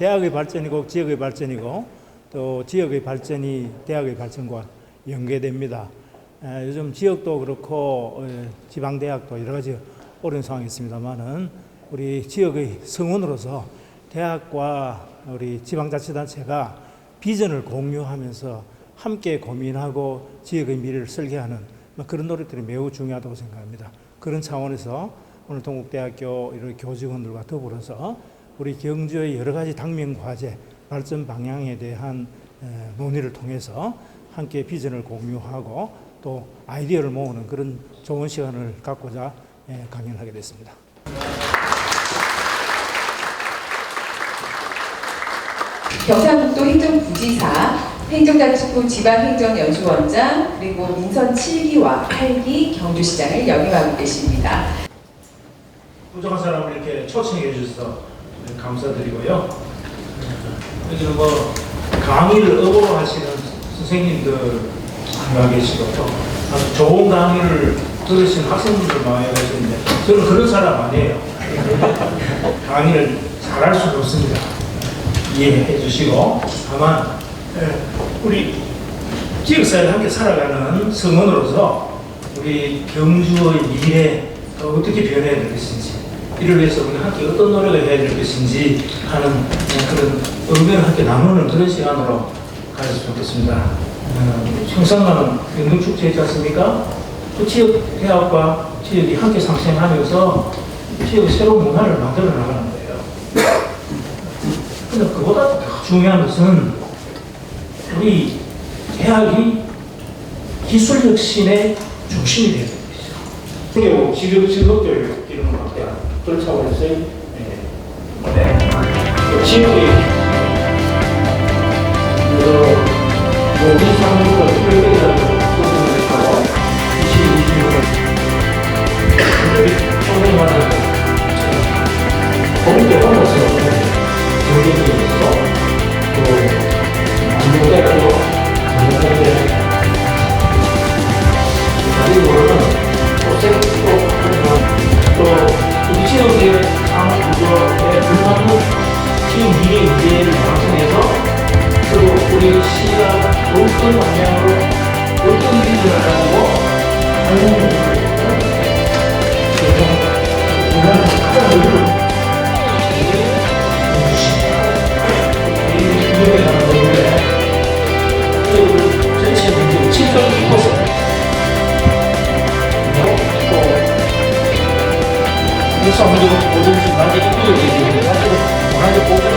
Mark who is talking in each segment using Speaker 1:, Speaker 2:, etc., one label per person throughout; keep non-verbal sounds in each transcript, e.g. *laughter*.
Speaker 1: 대학의 발전이고 지역의 발전이고 또 지역의 발전이 대학의 발전과 연계됩니다. 에, 요즘 지역도 그렇고 어, 지방 대학도 여러 가지 어려운 상황이 있습니다만은 우리 지역의 성원으로서 대학과 우리 지방자치단체가 비전을 공유하면서 함께 고민하고 지역의 미래를 설계하는 뭐 그런 노력들이 매우 중요하다고 생각합니다. 그런 차원에서 오늘 동국대학교 이런 교직원들과 더불어서 우리 경주의 여러 가지 당면 과제 발전 방향에 대한 에, 논의를 통해서 함께 비전을 공유하고 또 아이디어를 모으는 그런 좋은 시간을 갖고자 에, 강연하게 됐습니다.
Speaker 2: 경상북도 행정부지사, 행정자치부 지방행정연수원장, 그리고 민선 7기와 8기 경주시장을 역임하고 계십니다.
Speaker 1: 부족한 사람을 이렇게 초청해 주셔서 감사드리고요. 어, 여기는 뭐 강의를 업으로 하시는 선생님들 가 계시고 또 아주 좋은 강의를 들으신 학생분들 많이 계시는데 저는 그런 사람 아니에요. *laughs* 강의를 잘할 수는 없습니다. 이해해 주시고 다만 예, 우리 지역사회를 함께 살아가는 성원으로서 우리 경주의 미래가 어떻게 변해야 될 것인지 이를 위해서 우리 함께 어떤 노력을 해야 될 것인지 하는 그런 의견을 함께 나누는 그런 시간으로 가졌으면 좋겠습니다. 어, 청산가는 연등축제 있지 않습니까? 그 지역 대학과 지역이 함께 상생하면서 지역의 새로운 문화를 만들어 나가는 거예요. 근데 그보다 더 중요한 것은 우리 대학이 기술 혁신의 중심이 되는 것이죠. 그리고 지금 즐겁게. 그런 차원에서의 네. 네. 지역의 그래서 모든 상황을 특별히라는 소문을 하고 22년을 청년만을 거기에 넘어서 경쟁에서 또 안무대 우리 시가 어떤 방향으로 어떤 일을 나가고 하는 그래서 입어서 또 일상 문제는 모든 순간에 이끌어 내리는 사실 원하는 보고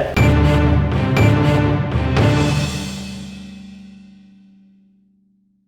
Speaker 1: Yeah.